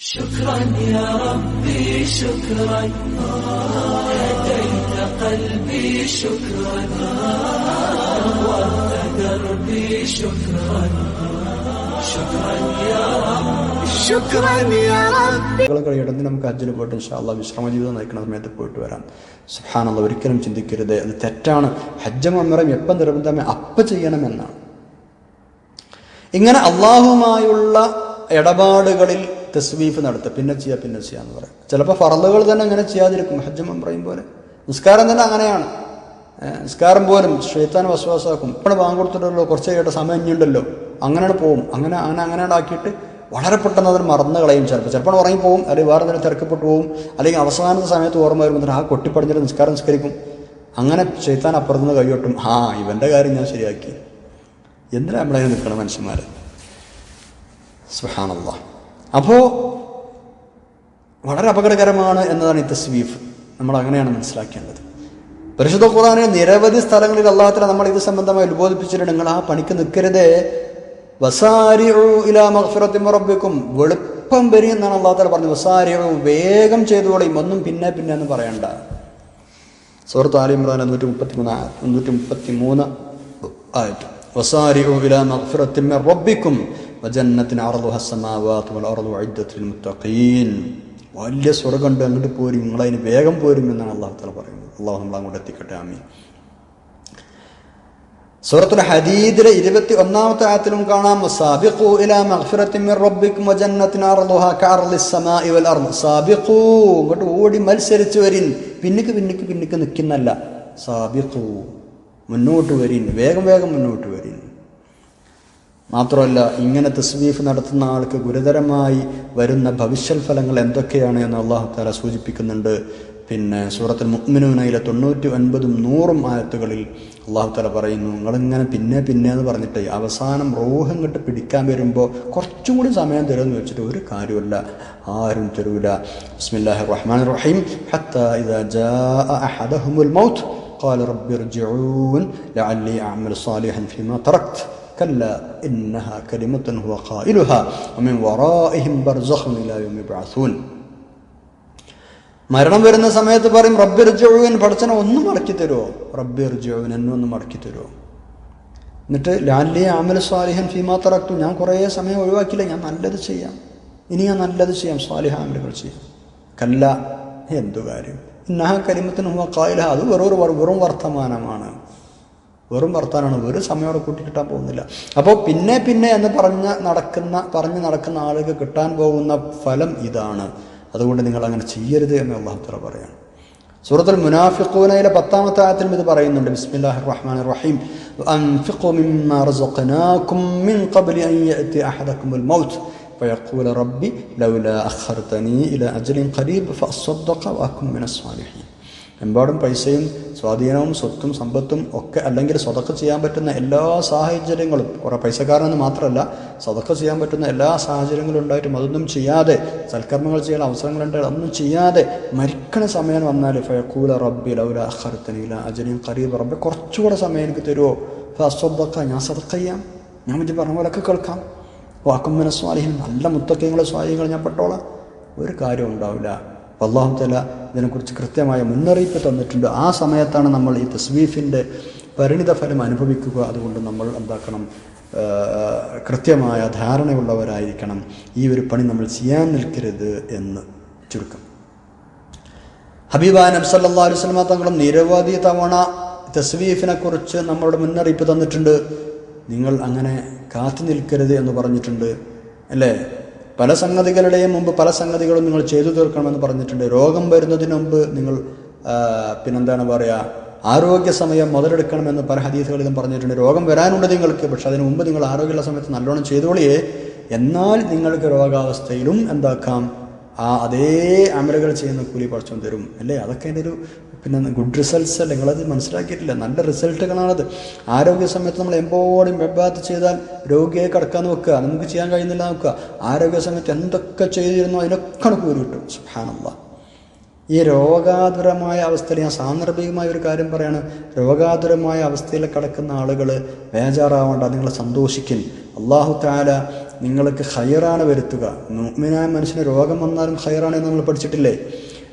شكرا يا ربي شكرا هديت قلبي شكرا نورت دربي شكرا شكرا يا رب شكرا يا رب കുട്ടികളെ കഴിയണമെങ്കിൽ നമുക്ക് ഹജ്ജിൽ പോയിട്ട് ഇൻഷാല്ല വിശ്രമ ജീവിതം നയിക്കുന്ന സമയത്ത് പോയിട്ട് വരാം സുഹാനുള്ള ഒരിക്കലും ചിന്തിക്കരുത് അത് തെറ്റാണ് ഹജ്ജം അമരം എപ്പം നിർബന്ധമേ അപ്പം ചെയ്യണമെന്നാണ് ഇങ്ങനെ അള്ളാഹുമായുള്ള ഇടപാടുകളിൽ തസ്വീഫ് നടത്തുക. പിന്നെ ചെയ്യുക പിന്നെ ചെയ്യുക ചെയ്യാന്ന് പറയാം. ചിലപ്പോൾ ഫറലുകൾ തന്നെ അങ്ങനെ ചെയ്യാതിരിക്കും. ഹജ്ജമം പറയും പോലെ. നിസ്കാരം തന്നെ അങ്ങനെയാണ്. നിസ്കാരം പോലും ഷെയ്ത്താൻ വസ്വാസാക്കും ഇപ്പോൾ ബാങ്ക് കൊടുത്തിട്ടുള്ളൂ കുറച്ച് കഴിയട്ടെ സമയം ഇനിയുണ്ടല്ലോ. അങ്ങനെ പോകും അങ്ങനെ അങ്ങനെ അങ്ങനെ ആക്കിയിട്ട് വളരെ പെട്ടെന്ന് അതിന് മറന്നു കളയും ചിലപ്പോൾ ചിലപ്പോൾ ഉറങ്ങി പോകും അല്ലെങ്കിൽ വേറെ എന്തെങ്കിലും തിരക്കപ്പെട്ടു പോകും അല്ലെങ്കിൽ അവസാനത്തെ സമയത്ത് ഓർമ്മ വരുമ്പോൾ ആ കൊട്ടിപ്പടിഞ്ഞിട്ട് നിസ്കാരം നിസ്കരിക്കും. അങ്ങനെ ചെയ്ത്താൻ അപ്പുറത്തു നിന്ന് കൈയൊട്ടും ആ ഇവന്റെ കാര്യം ഞാൻ ശരിയാക്കി. എന്തിനാ നമ്മളതിന് നിൽക്കണം മനുഷ്യന്മാർ സുഹാനല്ല അപ്പോൾ വളരെ അപകടകരമാണ് എന്നതാണ് ഈ തസ്വീഫ്. നമ്മൾ അങ്ങനെയാണ് മനസ്സിലാക്കേണ്ടത്. പരിശുദ്ധ ഖുറാനെ നിരവധി സ്ഥലങ്ങളിൽ അള്ളാഹത്തിനെ നമ്മൾ ഇത് സംബന്ധമായി ഉത്ബോധിപ്പിച്ചിട്ടുണ്ട് നിങ്ങൾ ആ പണിക്ക് നിൽക്കരുത്. വസാരിഉ ഇലാ വെളുപ്പം വരും എന്നാണ് അള്ളാഹത്തല പറഞ്ഞത്. വസാരിഉ വേഗം ചെയ്തുകൊള്ളും ഒന്നും പിന്നെ പിന്നെ എന്ന് പറയണ്ട. സുഹൃത്ത് ആലി ഇമ്രാൻ നൂറ്റി മുപ്പത്തി മൂന്ന് നൂറ്റി മുപ്പത്തി മൂന്ന് ആയിട്ട് വസാരിഉ ഇലാ റബ്ബിക്കും. വജന്നത്തിൻ അറുതു അർദു മുത്തക്കീൻ ലിൽ മുത്തഖീൻ വലിയ സ്വർഗമുണ്ട് അങ്ങോട്ട് പോരും. നിങ്ങളതിന് വേഗം പോരും എന്നാണ് അള്ളാഹു തല പറയുന്നത്. അള്ളാഹു നമ്മൾ അങ്ങോട്ട് എത്തിക്കട്ടെ. ആമി സൂറത്തുൽ ഹദീദിലെ ഇരുപത്തി ഒന്നാമത്തെ ആയത്തിലും കാണാം. സാബിഖു ഇലാ മഗ്ഫിറത്തിൻ മിർ റബ്ബിക്കും വജന്നത്തിൻ അർദുഹ കഅർളിസ് സമാഇ വൽ അർദ്. സാബിഖു ഇങ്ങോട്ട് ഓടി മത്സരിച്ചു വരിൻ. പിന്നിക്ക് പിന്നിക്ക് പിന്നിക്ക് നിൽക്കുന്നല്ല സാബിഖു മുന്നോട്ട് വരിൻ. വേഗം വേഗം മുന്നോട്ട് വരിൻ. മാത്രമല്ല ഇങ്ങനെ തസ്വീഫ് നടത്തുന്ന ആൾക്ക് ഗുരുതരമായി വരുന്ന ഭവിഷ്യൽ ഫലങ്ങൾ എന്തൊക്കെയാണ് എന്ന് അള്ളാഹു താല സൂചിപ്പിക്കുന്നുണ്ട് പിന്നെ സൂറത്തിൽ മുഅ്മിനൂനയിലെ തൊണ്ണൂറ്റി ഒൻപതും നൂറും ആയത്തുകളിൽ അള്ളാഹു താല പറയുന്നു നിങ്ങളിങ്ങനെ പിന്നെ പിന്നെ എന്ന് പറഞ്ഞിട്ട് അവസാനം റോഹം കിട്ട് പിടിക്കാൻ വരുമ്പോൾ കുറച്ചും കൂടി സമയം തരുമെന്ന് വെച്ചിട്ട് ഒരു കാര്യമില്ല ആരും തരൂല ബിസ്മില്ലാഹിർ റഹ്മാൻ റഹീം ഹത്താ ഇദാ ജാഅ അഹദഹുമുൽ മൗത്ത് قال رب ارجعون لعلي أعمل صالحا فيما تركت كلا إنها كلمة هو قائلها ومن ورائهم برزخ إلى يوم يبعثون മരണം വരുന്ന സമയത്ത് പറയും റബ്ബിർ ജോവൻ പഠിച്ചനെ ഒന്ന് മടക്കി തരുമോ റബ്ബിർ ജോവൻ എന്നെ ഒന്ന് മടക്കി തരുമോ എന്നിട്ട് ലാലി ആമൽ സ്വാലിഹൻ ഫീമാ തറക്തു ഞാൻ കുറേ സമയം ഒഴിവാക്കില്ല ഞാൻ നല്ലത് ചെയ്യാം ഇനി ഞാൻ നല്ലത് ചെയ്യാം സ്വാലിഹ ആമലുകൾ ചെയ്യാം കല്ല എന്തു കാര്യം ഇന്നഹ കരിമത്തിന് ഹുവ കായില അത് വെറും വെറും വർത്തമാനമാണ് വെറും വർത്താനാണ് ഒരു സമയം അവിടെ കൂട്ടി കിട്ടാൻ പോകുന്നില്ല അപ്പോൾ പിന്നെ പിന്നെ എന്ന് പറഞ്ഞ നടക്കുന്ന പറഞ്ഞ് നടക്കുന്ന ആളുകൾ കിട്ടാൻ പോകുന്ന ഫലം ഇതാണ് അതുകൊണ്ട് നിങ്ങൾ അങ്ങനെ ചെയ്യരുത് എന്ന് അള്ളാഹുത്തല പറയാണ് സൂറത്തുൽ മുനാഫിഖൂനയിലെ പത്താമത്തെ ആയത്തിലും ഇത് പറയുന്നുണ്ട് ബിസ്മില്ലാഹിർ റഹ്മാനിർ റഹീം അൻഫിഖു മിമ്മാ റസഖനാകും മിൻ ഖബ്ലി അൻ യഅതി അഹദകുമുൽ മൗത്ത് فيقول ربي لولا أخرتني إلى أجل قريب فأصدق وأكن من الصالحين എമ്പാടും പൈസയും സ്വാധീനവും സ്വത്തും സമ്പത്തും ഒക്കെ അല്ലെങ്കിൽ സ്വതക്ക ചെയ്യാൻ പറ്റുന്ന എല്ലാ സാഹചര്യങ്ങളും കുറേ പൈസക്കാരനെന്ന് മാത്രമല്ല സ്വതക്ക ചെയ്യാൻ പറ്റുന്ന എല്ലാ സാഹചര്യങ്ങളും ഉണ്ടായിട്ടും അതൊന്നും ചെയ്യാതെ സൽക്കർമ്മങ്ങൾ ചെയ്യാൻ അവസരങ്ങളുണ്ട് അതൊന്നും ചെയ്യാതെ മരിക്കണ സമയം വന്നാൽ ഫയക്കൂല റബ്ബി ലൗല അഹർത്തനീല അജനിയും കരീബ് റബ്ബി കുറച്ചുകൂടെ സമയം എനിക്ക് തരുമോ ഫസ്വദ്ദക്ക ഞാൻ സ്വതക്ക ചെയ്യാം. ഞാൻ ഇത് പറഞ്ഞ പോലൊക്കെ കേൾക്കാം. വാക്കുമ്മന സ്വാലിഹിൻ നല്ല മുത്തക്കങ്ങളെ സ്വാലിഹ്യങ്ങൾ ഞാൻ പെട്ടോളാം. ഒരു കാര്യം ഉണ്ടാവില്ല. അള്ളാഹു തല ഇതിനെക്കുറിച്ച് കൃത്യമായ മുന്നറിയിപ്പ് തന്നിട്ടുണ്ട്. ആ സമയത്താണ് നമ്മൾ ഈ തസ്വീഫിന്റെ പരിണിത ഫലം അനുഭവിക്കുക. അതുകൊണ്ട് നമ്മൾ എന്താക്കണം? കൃത്യമായ ധാരണയുള്ളവരായിരിക്കണം. ഈ ഒരു പണി നമ്മൾ ചെയ്യാൻ നിൽക്കരുത് എന്ന് ചുരുക്കം. ഹബീബാ നബ്സല്ലാ അലൈഹി സ്വലമ തങ്ങളും നിരവധി തവണ തസ്വീഫിനെ കുറിച്ച് നമ്മളോട് മുന്നറിയിപ്പ് തന്നിട്ടുണ്ട്. നിങ്ങൾ അങ്ങനെ കാത്തു നിൽക്കരുത് എന്ന് പറഞ്ഞിട്ടുണ്ട്. അല്ലേ? പല സംഗതികളുടെയും മുമ്പ് പല സംഗതികളും നിങ്ങൾ ചെയ്തു തീർക്കണമെന്ന് പറഞ്ഞിട്ടുണ്ട്. രോഗം വരുന്നതിന് മുമ്പ് നിങ്ങൾ പിന്നെന്താണ് പറയുക ആരോഗ്യ സമയം മുതലെടുക്കണമെന്ന് പല ഹദീസുകളിലും പറഞ്ഞിട്ടുണ്ട്. രോഗം വരാനുണ്ട് നിങ്ങൾക്ക് പക്ഷെ അതിന് മുമ്പ് നിങ്ങൾ ആരോഗ്യമുള്ള സമയത്ത് നല്ലോണം ചെയ്തോളിയേ. എന്നാൽ നിങ്ങൾക്ക് രോഗാവസ്ഥയിലും എന്താക്കാം? ആ അതേ അമലുകൾ ചെയ്യുന്ന കൂലി പഠിച്ചോൻ തരും. അല്ലേ? അതൊക്കെ എന്റെ ഒരു പിന്നെ ഗുഡ് റിസൾട്ട്സ് അല്ലേ? നിങ്ങളത് മനസ്സിലാക്കിയിട്ടില്ല. നല്ല റിസൾട്ടുകളാണത് ആരോഗ്യ സമയത്ത് നമ്മൾ എമ്പോഴും വെബാത്ത് ചെയ്താൽ രോഗിയെ കിടക്കാൻ നോക്കുക. നമുക്ക് ചെയ്യാൻ കഴിയുന്നില്ല നോക്കുക. ആരോഗ്യ സമയത്ത് എന്തൊക്കെ ചെയ്തിരുന്നോ അതിനൊക്കെ കൂലി കിട്ടും. സുഹാനല്ല ഈ രോഗാതുരമായ അവസ്ഥയിൽ ഞാൻ സാന്ദർഭികമായ ഒരു കാര്യം പറയാണ്. രോഗാതുരമായ അവസ്ഥയിൽ കിടക്കുന്ന ആളുകൾ ബേജാറാവേണ്ട. നിങ്ങൾ സന്തോഷിക്കും. അള്ളാഹു താല നിങ്ങൾക്ക് ഹയറാണ് വരുത്തുക. മുഅ്മിനായ മനുഷ്യന് രോഗം വന്നാലും ഹയറാണ് എന്ന് നമ്മൾ പഠിച്ചിട്ടില്ലേ?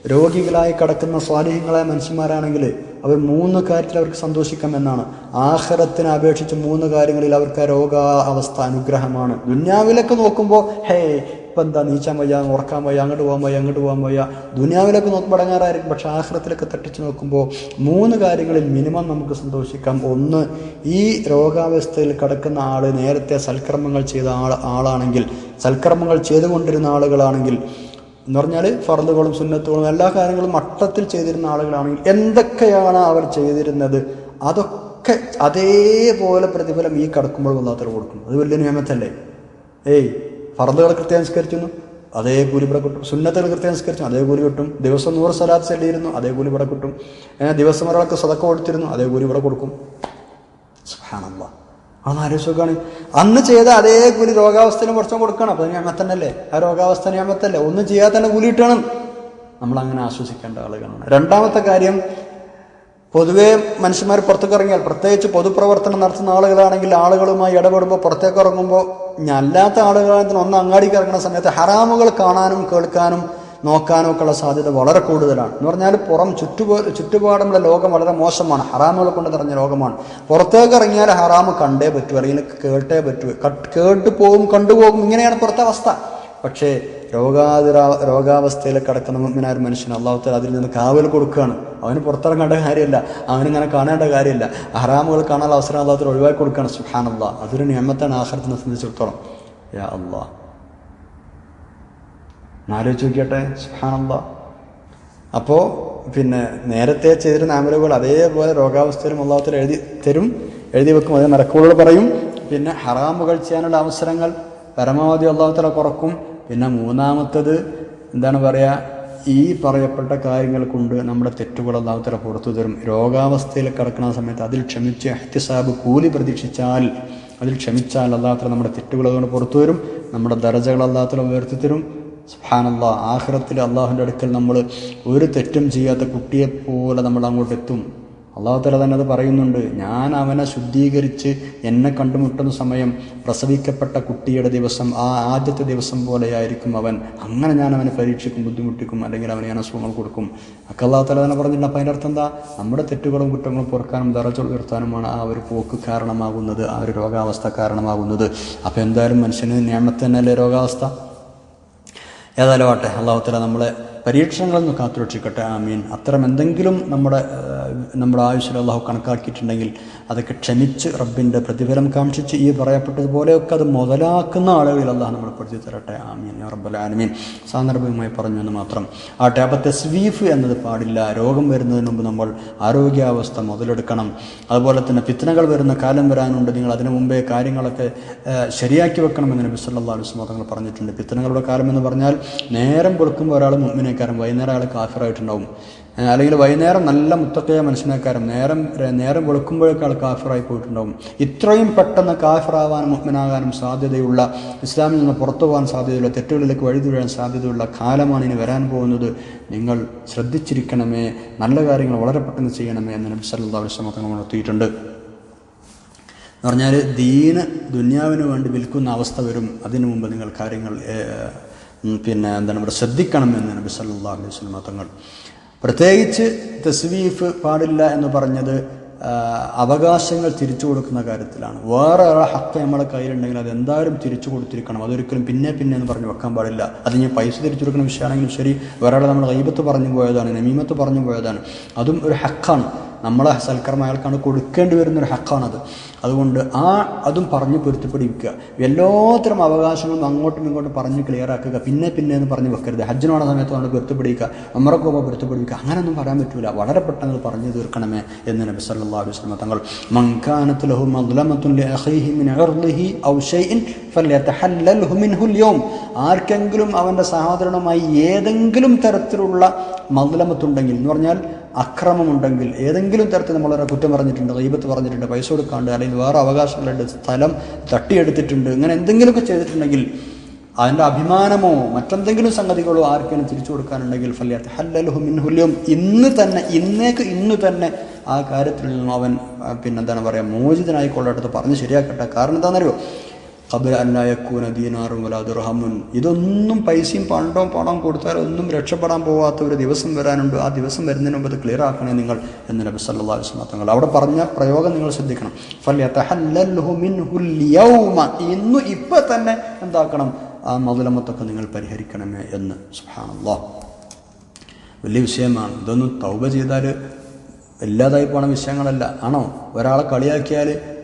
രോഗികളായി കിടക്കുന്ന സ്വാധീനങ്ങളായ മനുഷ്യന്മാരാണെങ്കിൽ അവർ മൂന്ന് കാര്യത്തിൽ അവർക്ക് സന്തോഷിക്കാം എന്നാണ്. ആഹാരത്തിനെ അപേക്ഷിച്ച് മൂന്ന് കാര്യങ്ങളിൽ അവർക്ക് രോഗ അവസ്ഥ അനുഗ്രഹമാണ്. ദുന്യാവിലൊക്കെ നോക്കുമ്പോൾ ഹേ ഇപ്പം എന്താ നീച്ചാൻ വയ്യ ഉറക്കാൻ വയ്യ അങ്ങോട്ട് പോകാൻ വയ്യ അങ്ങോട്ട് പോകാൻ വയ്യ. ദുനിയാവിലൊക്കെ നോക്കുമ്പോൾ അടങ്ങാറായിരിക്കും. പക്ഷേ ആഹാരത്തിലൊക്കെ തട്ടിച്ച് നോക്കുമ്പോൾ മൂന്ന് കാര്യങ്ങളിൽ മിനിമം നമുക്ക് സന്തോഷിക്കാം. ഒന്ന് ഈ രോഗാവസ്ഥയിൽ കിടക്കുന്ന ആൾ നേരത്തെ സൽക്രമങ്ങൾ ചെയ്ത ആൾ ആളാണെങ്കിൽ സൽക്രമങ്ങൾ ചെയ്തുകൊണ്ടിരുന്ന ആളുകളാണെങ്കിൽ എന്ന് പറഞ്ഞാൽ ഫർദുകളും സുന്നത്തുകളും എല്ലാ കാര്യങ്ങളും മട്ടത്തിൽ ചെയ്തിരുന്ന ആളുകളാണെങ്കിൽ എന്തൊക്കെയാണ് അവർ ചെയ്തിരുന്നത്? അതൊക്കെ അതേപോലെ പ്രതിഫലം ഈ കടക്കുമ്പോൾ വല്ലാത്തവർ കൊടുക്കും അത് വലിയ നിയമത്തല്ലേ? ഏയ് ഫർദുകൾ കൃത്യം നിസ്കരിക്കുന്നു അതേ കൂലി ഇവിടെ കിട്ടും. സുന്നത്തുകൾ കൃത്യം നിസ്കരിച്ചു. അതേ കൂലി കിട്ടും. ദിവസം നൂറ് സ്ഥലത്ത് ചെല്ലിയിരുന്നു. അതേ കൂലി ഇവിടെ കിട്ടും. ദിവസം ഒരാൾക്ക് സതക്ക കൊടുത്തിരുന്നു. അതേ കൂലി ഇവിടെ കൊടുക്കും. സുബ്ഹാനല്ലാ അതൊന്ന് ആലോചിക്കാണ് അന്ന് ചെയ്ത അതേ കൂലി രോഗാവസ്ഥയിലും കുറച്ചും കൊടുക്കണം. അപ്പൊ ഞാമത്തന്നല്ലേ ആ രോഗാവസ്ഥ ഞാമത്തല്ലേ ഒന്നും ചെയ്യാതെ തന്നെ കൂലി കിട്ടണം. നമ്മൾ അങ്ങനെ ആശ്വസിക്കേണ്ട ആളുകളാണ്. രണ്ടാമത്തെ കാര്യം പൊതുവേ മനുഷ്യന്മാർ പുറത്തേക്ക് ഇറങ്ങിയാൽ പ്രത്യേകിച്ച് പൊതുപ്രവർത്തനം നടത്തുന്ന ആളുകളാണെങ്കിൽ ആളുകളുമായി ഇടപെടുമ്പോൾ പുറത്തേക്ക് ഇറങ്ങുമ്പോൾ അല്ലാത്ത ആളുകളാണെങ്കിൽ ഒന്ന് അങ്ങാടിക്ക് ഇറങ്ങുന്ന സമയത്ത് ഹറാമുകൾ കാണാനും കേൾക്കാനും നോക്കാനും ഒക്കെ ഉള്ള സാധ്യത വളരെ കൂടുതലാണ്. എന്ന് പറഞ്ഞാൽ പുറം ചുറ്റുപോ ചുറ്റുപാടുമുള്ള ലോകം വളരെ മോശമാണ്. ഹറാമുകൾ കൊണ്ട് നിറഞ്ഞ ലോകമാണ്. പുറത്തേക്ക് ഇറങ്ങിയാൽ ഹറാമ് കണ്ടേ പറ്റൂ അല്ലെങ്കിൽ കേട്ടേ പറ്റൂ. കട്ട് പോകും കണ്ടുപോകും ഇങ്ങനെയാണ് പുറത്തെ അവസ്ഥ. പക്ഷേ രോഗാതിരാ രോഗാവസ്ഥയിൽ കിടക്കുന്ന മുമ്പിനായ മനുഷ്യൻ അള്ളാഹുത്തല അതിൽ നിന്ന് കാവൽ കൊടുക്കുകയാണ്. അവന് പുറത്തിറങ്ങേണ്ട കാര്യമില്ല. അവനിങ്ങനെ കാണേണ്ട കാര്യമില്ല. ഹറാമുകൾ കാണാനുള്ള അവസരം അള്ളാഹത്തിൽ ഒഴിവാക്കി കൊടുക്കുകയാണ്. സുഹാനല്ല അതൊരു നിയമത്താണ് ആഹാരത്തിനെ സംബന്ധിച്ചിടത്തോളം. യാ അള്ളാ ആലോചിച്ച് നോക്കിയട്ടെ സുഹാനന്ദ അപ്പോൾ പിന്നെ നേരത്തെ ചെയ്തിരുന്ന ആമലുകൾ അതേപോലെ രോഗാവസ്ഥയിലും അള്ളാഹത്തിൽ എഴുതി തരും എഴുതി വെക്കും അതേ നരക്കുകളോട് പറയും. പിന്നെ ഹറാമുകൾ ചെയ്യാനുള്ള അവസരങ്ങൾ പരമാവധി അള്ളാഹുത്തല കുറക്കും. പിന്നെ മൂന്നാമത്തത് എന്താണ് പറയുക ഈ പറയപ്പെട്ട കാര്യങ്ങൾ കൊണ്ട് നമ്മുടെ തെറ്റുകൾ അള്ളാഹുത്തല പുറത്തു തരും. രോഗാവസ്ഥയിൽ കിടക്കുന്ന സമയത്ത് അതിൽ ക്ഷമിച്ച് അഹ്തിസാബ് കൂലി പ്രതീക്ഷിച്ചാൽ അതിൽ ക്ഷമിച്ചാൽ അല്ലാത്ത നമ്മുടെ തെറ്റുകൾ അതുകൊണ്ട് പുറത്തു വരും നമ്മുടെ ദർജകൾ അള്ളാഹുത്തല ഉയർത്തി തരും. സുഹാനല്ല ആഹ്റത്തിൽ അള്ളാഹുവിന്റെ അടുക്കൽ നമ്മൾ ഒരു തെറ്റും ചെയ്യാത്ത കുട്ടിയെപ്പോലെ നമ്മൾ അങ്ങോട്ട് എത്തും. അള്ളാഹു തല തന്നെ അത് പറയുന്നുണ്ട്. ഞാൻ അവനെ ശുദ്ധീകരിച്ച് എന്നെ കണ്ടുമുട്ടുന്ന സമയം പ്രസവിക്കപ്പെട്ട കുട്ടിയുടെ ദിവസം ആ ആദ്യത്തെ ദിവസം പോലെയായിരിക്കും അവൻ. അങ്ങനെ ഞാൻ അവനെ പരീക്ഷിക്കും ബുദ്ധിമുട്ടിക്കും അല്ലെങ്കിൽ അവന് ഞാൻ അസുഖങ്ങൾ കൊടുക്കും. ഒക്കെ തല തന്നെ പറഞ്ഞിട്ടുണ്ട്. അപ്പം അതിന്റെ അർത്ഥം എന്താ? നമ്മുടെ തെറ്റുകളും കുറ്റങ്ങളും പുറക്കാനും ദറച്ച ഉയർത്താനുമാണ് ആ ഒരു പോക്ക് കാരണമാകുന്നത് ആ ഒരു രോഗാവസ്ഥ കാരണമാകുന്നത്. അപ്പോൾ എന്തായാലും മനുഷ്യന് നിയമത്തിനല്ലേ രോഗാവസ്ഥ? ഏതായാലും ആട്ടെ അള്ളാഹുത്തല നമ്മളെ പരീക്ഷണങ്ങളിൽ നിന്ന് കാത്തുരക്ഷിക്കട്ടെ. ആമീൻ. അത്തരം എന്തെങ്കിലും നമ്മുടെ നമ്മുടെ ആയുസ്സിൽ അള്ളാഹു കണക്കാക്കിയിട്ടുണ്ടെങ്കിൽ അതൊക്കെ ക്ഷമിച്ച് റബ്ബിന്റെ പ്രതിഫലം കാക്ഷിച്ച് ഈ പറയപ്പെട്ടതുപോലെയൊക്കെ അത് മുതലാക്കുന്ന ആളുകളിൽ അള്ളാഹ് നമ്മളെ പഠിച്ചു തരട്ടെ. ആമീൻ. റബ്ബൽ ആലമീൻ. സാന്ദർഭികമായി പറഞ്ഞു എന്ന് മാത്രം. ആട്ടെ അപ്പോൾ തെസ്വീഫ് എന്നത് പാടില്ല. രോഗം വരുന്നതിന് മുമ്പ് നമ്മൾ ആരോഗ്യാവസ്ഥ മുതലെടുക്കണം. അതുപോലെ തന്നെ ഫിത്തനകൾ വരുന്ന കാലം വരാനുണ്ട്. നിങ്ങൾ അതിനു മുമ്പേ കാര്യങ്ങളൊക്കെ ശരിയാക്കി വെക്കണമെന്ന് നബി സല്ലല്ലാഹു അലൈഹി തങ്ങൾ പറഞ്ഞിട്ടുണ്ട്. ഫിത്തനകളുടെ കാലം എന്ന് പറഞ്ഞാൽ നേരം കൊടുക്കുമ്പോൾ ഒരാൾ മുമ്പിനേക്കാരം വൈകുന്നേരം അയാൾ കാഫിറായിട്ടുണ്ടാവും. അല്ലെങ്കിൽ വൈകുന്നേരം നല്ല മുത്തക്കയ മനുഷ്യനേക്കാരൻ നേരം നേരം വെളുക്കുമ്പോഴേക്കാൾ ആൾ കാഫിറായി പോയിട്ടുണ്ടാവും. ഇത്രയും പെട്ടെന്ന് കാഫിറാവാനും മുഹ്മനാകാനും സാധ്യതയുള്ള ഇസ്ലാമിൽ നിന്ന് പുറത്തു പോകാൻ സാധ്യതയുള്ള തെറ്റുകളിലേക്ക് വഴി വീഴാൻ സാധ്യതയുള്ള കാലമാണ് ഇനി വരാൻ പോകുന്നത്. നിങ്ങൾ ശ്രദ്ധിച്ചിരിക്കണമേ നല്ല കാര്യങ്ങൾ വളരെ പെട്ടെന്ന് ചെയ്യണമേ എന്ന് നബി വസല്ലം തങ്ങൾ ഉണർത്തിയിട്ടുണ്ട്. എന്ന് പറഞ്ഞാൽ ദീന് ദുന്യാവിന് വേണ്ടി വിൽക്കുന്ന അവസ്ഥ വരും. അതിനു മുമ്പ് നിങ്ങൾ കാര്യങ്ങൾ പിന്നെ എന്താണ് പറയുക ശ്രദ്ധിക്കണം എന്ന് നബി സല്ലല്ലാഹു അലൈഹി വസല്ലം തങ്ങൾ. പ്രത്യേകിച്ച് തസ്വീഫ് പാടില്ല എന്ന് പറഞ്ഞത് അവകാശങ്ങൾ തിരിച്ചു കൊടുക്കുന്ന കാര്യത്തിലാണ്. വേറെ ഒരാൾ ഹക്ക് നമ്മുടെ കയ്യിലുണ്ടെങ്കിൽ അത് എന്തായാലും തിരിച്ചു കൊടുത്തിരിക്കണം. അതൊരിക്കലും പിന്നെ പിന്നെ എന്ന് പറഞ്ഞ് വെക്കാൻ പാടില്ല. അത് ഞാൻ പൈസ തിരിച്ചു കൊടുക്കുന്ന വിഷയമാണെങ്കിലും ശരി വേറെ നമ്മൾ കൈബത്ത് പറഞ്ഞു പോയതാണ് നമീമത്ത് പറഞ്ഞു പോയതാണ്. അതും ഒരു ഹക്കാണ്. നമ്മളെ സൽക്കർമ്മ അയാൾക്കാണ് കൊടുക്കേണ്ടി വരുന്നൊരു ഹക്കാണത്. അതുകൊണ്ട് ആ അതും പറഞ്ഞ് പൊരുത്തപ്പെടിക്കുക എല്ലാത്തരം അവകാശങ്ങളും അങ്ങോട്ടും ഇങ്ങോട്ടും പറഞ്ഞ് ക്ലിയർ ആക്കുക പിന്നെ പിന്നെ എന്ന് പറഞ്ഞ് വെക്കരുത്. ഹജ്ജിനോണ സമയത്ത് നമ്മൾ പൊരുത്തപ്പെടുക അമ്മറക്ക് പൊരുത്തപ്പെടിക്കുക പൊരുത്തപ്പെടുക അങ്ങനെയൊന്നും പറയാൻ പറ്റില്ല വളരെ പെട്ടെന്ന് പറഞ്ഞു തീർക്കണമേ എന്ന് നബി സല്ലല്ലാഹു അലൈഹി വസല്ലം തങ്ങൾ മൻകാനത്ത് ലഹു മദ്ലമത്തുൻ ലിഅഖീഹി മിൻ ഇർദിഹി ഔ ഷൈഇൻ ഫല്യതഹല്ലൽഹു മിൻഹു അൽയൗം ആർക്കെങ്കിലും അവന്റെ സഹോദരനുമായി ഏതെങ്കിലും തരത്തിലുള്ള മദ്ലമത്തുണ്ടെങ്കിൽ എന്ന് പറഞ്ഞാൽ അക്രമമുണ്ടെങ്കിൽ ഏതെങ്കിലും തരത്തിൽ നമ്മളൊരു കുറ്റം പറഞ്ഞിട്ടുണ്ട് ദൈവത്ത് പറഞ്ഞിട്ടുണ്ട് പൈസ കൊടുക്കാണ്ട് അല്ലെങ്കിൽ വേറെ അവകാശങ്ങളുണ്ട് സ്ഥലം തട്ടിയെടുത്തിട്ടുണ്ട് ഇങ്ങനെ എന്തെങ്കിലുമൊക്കെ ചെയ്തിട്ടുണ്ടെങ്കിൽ അതിന്റെ അഭിമാനമോ മറ്റെന്തെങ്കിലും സംഗതികളോ ആർക്കും തിരിച്ചു കൊടുക്കാനുണ്ടെങ്കിൽ ഫല്യാത്ത് ഹല്ലലുഹു മിൻഹുല്യം ഇന്ന് തന്നെ ഇന്നേക്ക് ഇന്ന് തന്നെ ആ കാര്യത്തിൽ നിന്നും അവൻ പിന്നെന്താണ് പറയുക മോചിതനായിക്കൊള്ളട്ടെ പറഞ്ഞ് ശരിയാക്കട്ടെ. കാരണം എന്താണെന്നറിയോ? കബൽ അന്നായക്കൂന ദീനാറും വല ദുർഹമുൻ ഇതൊന്നും പൈസയും പണ്ടോ പണം കൊടുത്താൽ ഒന്നും രക്ഷപ്പെടാൻ പോകാത്ത ഒരു ദിവസം വരാനുണ്ട്. ആ ദിവസം വരുന്നതിന് മുമ്പ് അത് ക്ലിയർ ആക്കണേ നിങ്ങൾ എന്ന് നബി സല്ലാ വസ്ലം തങ്ങൾ. അവിടെ പറഞ്ഞ പ്രയോഗം നിങ്ങൾ ശ്രദ്ധിക്കണം. ഇന്നു ഇപ്പം തന്നെ എന്താക്കണം? ആ മതുലമത്തൊക്കെ നിങ്ങൾ പരിഹരിക്കണമേ എന്ന്. സുഹാണല്ലോ വലിയ വിഷയമാണ്. ഇതൊന്നും തൗബ ചെയ്താൽ ഇല്ലാതായി പോണ വിഷയങ്ങളല്ല. ആണോ? ഒരാളെ കളിയാക്കിയാൽ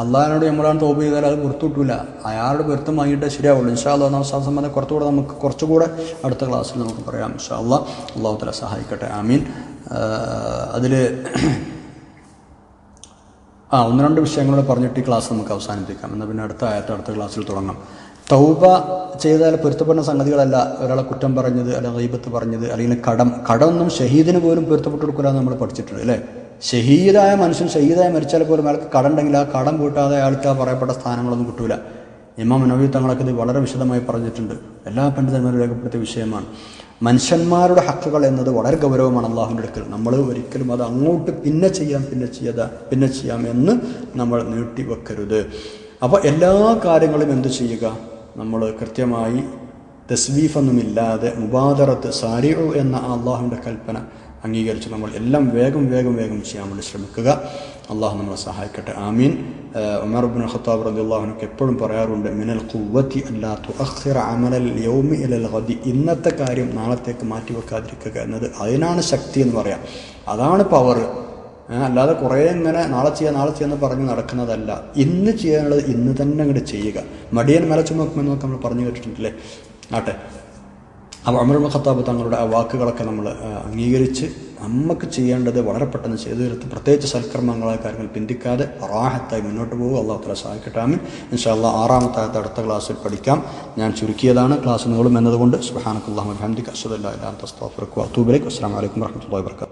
അള്ളാഹിനോട് നമ്മളാണ് തോപ്പ് ചെയ്താൽ അത് പുറത്തു അയാളുടെ പൊരുത്തം വാങ്ങിയിട്ട് ശരിയാവുള്ളൂ. ഇൻഷാ അള്ളാഹ് നാം സംബന്ധം കുറച്ചുകൂടെ നമുക്ക് കുറച്ചുകൂടെ അടുത്ത ക്ലാസ്സിൽ നമുക്ക് പറയാം. ഇൻഷാ അള്ളാഹ് അള്ളാഹു തല സഹായിക്കട്ടെ. ആമീൻ. അതിൽ ആ ഒന്ന് രണ്ട് വിഷയങ്ങളോട് പറഞ്ഞിട്ട് ഈ ക്ലാസ് നമുക്ക് അവസാനിപ്പിക്കാം. എന്നാൽ പിന്നെ അടുത്ത ആയത്ത് അടുത്ത ക്ലാസ്സിൽ തുടങ്ങാം. തൗബ ചെയ്താൽ പൊരുത്തപ്പെടുന്ന സംഗതികളല്ല ഒരാളെ കുറ്റം പറഞ്ഞത് അല്ലെങ്കിൽ ഗൈബത്ത് പറഞ്ഞത് അല്ലെങ്കിൽ കടം. കടമൊന്നും ഷഹീദിന് പോലും പൊരുത്തപ്പെട്ടു കൊടുക്കില്ല നമ്മൾ പഠിച്ചിട്ടുണ്ട് അല്ലേ? ഷഹീദായ മനുഷ്യൻ ഷഹീദായി മരിച്ചാൽ പോലും അയാൾക്ക് കടമുണ്ടെങ്കിൽ ആ കടം കൂട്ടാതെ അയാൾക്ക് ആ പറയപ്പെട്ട സ്ഥാനങ്ങളൊന്നും കിട്ടൂല. ഇമാം നബി തങ്ങളൊക്കെ ഇത് വളരെ വിശദമായി പറഞ്ഞിട്ടുണ്ട്. എല്ലാ പണ്ഡിതന്മാരും രേഖപ്പെടുത്തിയ വിഷയമാണ്. മനുഷ്യന്മാരുടെ ഹക്കുകൾ എന്നത് വളരെ ഗൗരവമാണ് അള്ളാഹുവിന്റെ അടുക്കൽ. നമ്മൾ ഒരിക്കലും അത് അങ്ങോട്ട് പിന്നെ ചെയ്യാം പിന്നെ ചെയ്യാതെ പിന്നെ ചെയ്യാം എന്ന് നമ്മൾ നീട്ടിവെക്കരുത് അപ്പോൾ എല്ലാ കാര്യങ്ങളും എന്ത് ചെയ്യുക? നമ്മൾ കൃത്യമായി തസ്വീഫൊന്നുമില്ലാതെ മുബാദറത്ത് സാരിഉ എന്ന അള്ളാഹുവിന്റെ കൽപ്പന അംഗീകരിച്ച് നമ്മൾ എല്ലാം വേഗം വേഗം വേഗം ചെയ്യാൻ വേണ്ടി ശ്രമിക്കുക. അള്ളാഹു നമ്മളെ സഹായിക്കട്ടെ. ആമീൻ. ഉമർ ബിൻ ഖത്താബ് റബി അള്ളാഹുനൊക്കെ എപ്പോഴും പറയാറുണ്ട് മിനൽ കുവ്വത്തി അല്ലാ തുഅഖിറ അമലൽ യൗമി ഇലൽ ഗദി ഇന്നത്തെ കാര്യം നാളത്തേക്ക് മാറ്റി വെക്കാതിരിക്കുക എന്നത് അതിനാണ് ശക്തി എന്ന് പറയാം. അതാണ് പവർ അല്ലാതെ കുറേ ഇങ്ങനെ നാളെ ചെയ്യാം നാളെ ചെയ്യാന്ന് പറഞ്ഞ് നടക്കുന്നതല്ല. ഇന്ന് ചെയ്യാനുള്ളത് ഇന്ന് തന്നെ അങ്ങോട്ട് ചെയ്യുക. മടിയൻ മല ചുമക്കുമെന്നൊക്കെ നമ്മൾ പറഞ്ഞു കേട്ടിട്ടുണ്ടല്ലേ? ആട്ടെ. അപ്പോൾ അമർ ഖത്താബ് തങ്ങളുടെ ആ വാക്കുകളൊക്കെ നമ്മൾ അംഗീകരിച്ച് നമുക്ക് ചെയ്യേണ്ടത് വളരെ പെട്ടെന്ന് ചെയ്തു തീർത്ത് പ്രത്യേകിച്ച് സൽക്കർമ്മങ്ങളായ കാര്യങ്ങൾ പിന്തിക്കാതെ റാഹത്തായി മുന്നോട്ട് പോകുക. അള്ളാഹു തല സഹായിക്കട്ടെ. ആമിൻ. ഇൻഷാല്ല ആറാമത്തെ അടുത്ത ക്ലാസ്സിൽ പഠിക്കാം. ഞാൻ ചുരുക്കിയതാണ് ക്ലാസ് നീളും എന്നതുകൊണ്ട്. സുഹാനക്കുല്ലാഹു ഹംദിക്ക് അസുദല്ലാ തസ്താഫുറക്കു അത്തൂബലേക്ക് അസ്സാം വലൈക്കും വർഹമുല്ലാ വർക്കാത്തു